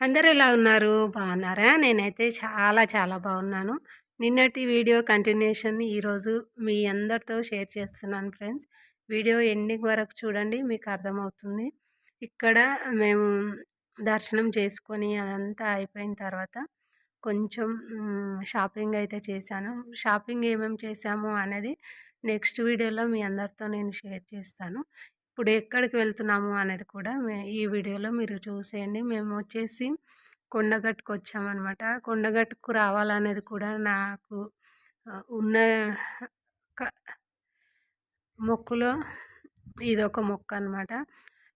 అందరూ ఎలా ఉన్నారు? బాగున్నారా? నేనైతే చాలా చాలా బాగున్నాను. నిన్నటి వీడియో కంటిన్యూషన్ ఈరోజు మీ అందరితో షేర్ చేస్తున్నాను ఫ్రెండ్స్. వీడియో ఎండింగ్ వరకు చూడండి మీకు అర్థమవుతుంది. ఇక్కడ మేము దర్శనం చేసుకొని అదంతా అయిపోయిన తర్వాత కొంచెం షాపింగ్ అయితే చేశాను. షాపింగ్ ఏమేమి చేశాము అనేది నెక్స్ట్ వీడియోలో మీ అందరితో నేను షేర్ చేస్తాను. ఇప్పుడు ఎక్కడికి వెళ్తున్నాము అనేది కూడా ఈ వీడియోలో మీరు చూసేయండి. మేము వచ్చేసి కొండగట్టుకు వచ్చామన్నమాట కొండగట్టుకు రావాలనేది కూడా నాకు ఉన్న మొక్కులో ఇదొక మొక్క అనమాట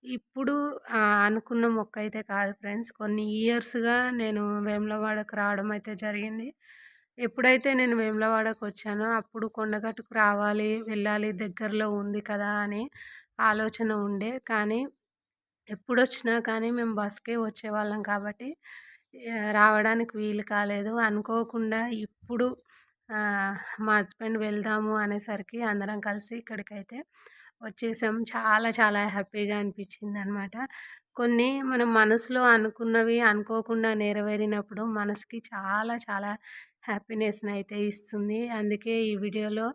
ఇప్పుడు అనుకున్న మొక్క అయితే కాదు ఫ్రెండ్స్. కొన్ని ఇయర్స్గా నేను వేములవాడకు రావడం అయితే జరిగింది. ఎప్పుడైతే నేను వేములవాడకు వచ్చానో అప్పుడు కొండగట్టుకు రావాలి వెళ్ళాలి దగ్గరలో ఉంది కదా అని ఆలోచన ఉండే. కానీ ఎప్పుడు వచ్చినా కానీ మేము బస్కే వచ్చేవాళ్ళం కాబట్టి రావడానికి వీలు కాలేదు. అనుకోకుండా ఇప్పుడు మా హస్బెండ్ వెళ్దాము అనేసరికి అందరం కలిసి ఇక్కడికైతే వచ్చేసాం. చాలా చాలా హ్యాపీగా అనిపించింది అనమాట కొన్ని మనం మనసులో అనుకున్నవి అనుకోకుండా నెరవేరినప్పుడు మనసుకి చాలా చాలా హ్యాపీనెస్ని అయితే ఇస్తుంది. అందుకే ఈ వీడియోలో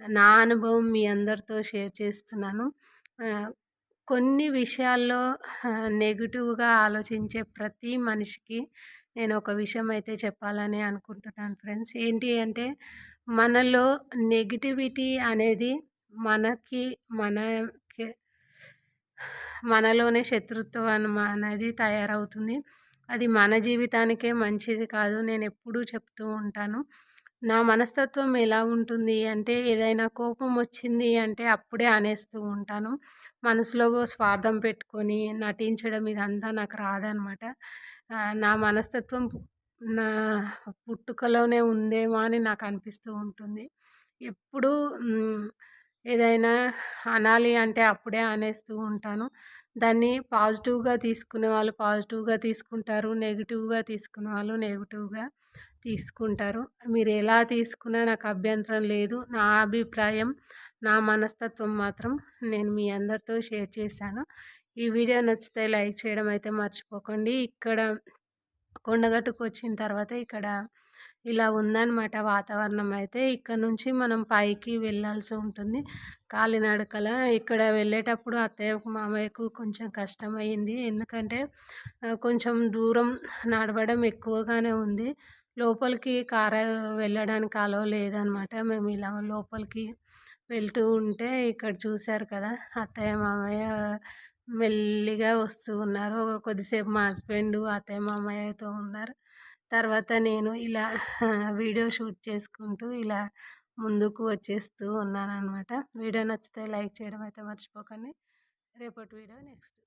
నా అనుభవం మీ అందరితో షేర్ చేస్తున్నాను. కొన్ని విషయాల్లో నెగిటివ్గా ఆలోచించే ప్రతి మనిషికి నేను ఒక విషయం అయితే చెప్పాలని అనుకుంటున్నాను ఫ్రెండ్స్. ఏంటి అంటే మనలో నెగిటివిటీ అనేది మనకి మనకి మనలోనే శత్రుత్వం అనేది తయారవుతుంది. అది మన జీవితానికే మంచిది కాదు. నేను ఎప్పుడూ చెప్తూ ఉంటాను. నా మనస్తత్వం ఎలా ఉంటుంది అంటే ఏదైనా కోపం వచ్చింది అంటే అప్పుడే అనేస్తూ ఉంటాను. మనసులో స్వార్థం పెట్టుకొని నటించడం ఇదంతా నాకు రాదనమాట. నా మనస్తత్వం నా పుట్టుకలోనే ఉందేమో అని నాకు అనిపిస్తూ ఉంటుంది. ఎప్పుడూ ఏదైనా అనాలి అంటే అప్పుడే అనేస్తూ ఉంటాను. దాన్ని పాజిటివ్గా తీసుకునే వాళ్ళు పాజిటివ్గా తీసుకుంటారు నెగిటివ్గా తీసుకునే వాళ్ళు నెగిటివ్గా తీసుకుంటారు. మీరు ఎలా తీసుకున్నా నాకు అభ్యంతరం లేదు. నా అభిప్రాయం నా మనస్తత్వం మాత్రం నేను మీ అందరితో షేర్ చేశాను. ఈ వీడియో నచ్చితే లైక్ చేయడం అయితే మర్చిపోకండి. ఇక్కడ కొండగట్టుకు వచ్చిన తర్వాత ఇక్కడ ఇలా ఉందన్నమాట వాతావరణం అయితే. ఇక్కడ నుంచి మనం పైకి వెళ్ళాల్సి ఉంటుంది. కాలినడకల ఇక్కడ వెళ్ళేటప్పుడు అత్తయ్యకు మామయ్యకు కొంచెం కష్టమైంది ఎందుకంటే కొంచెం దూరం నడవడం ఎక్కువగానే ఉంది. లోపలికి కారు వెళ్ళడానికి అలో లేదనమాట మేము ఇలా లోపలికి వెళ్తూ ఉంటే ఇక్కడ చూశారు కదా అత్తయ్య మామయ్య మెల్లిగా వస్తూ ఉన్నారు. కొద్దిసేపు మా హస్బెండ్ అత్తయ్య మామయ్యతో ఉన్నారు. తర్వాత నేను ఇలా వీడియో షూట్ చేసుకుంటూ ఇలా ముందుకు వచ్చేస్తూ ఉన్నాను అనమాట వీడియో నచ్చితే లైక్ చేయడం అయితే మర్చిపోకండి. రేపటి వీడియో నెక్స్ట్.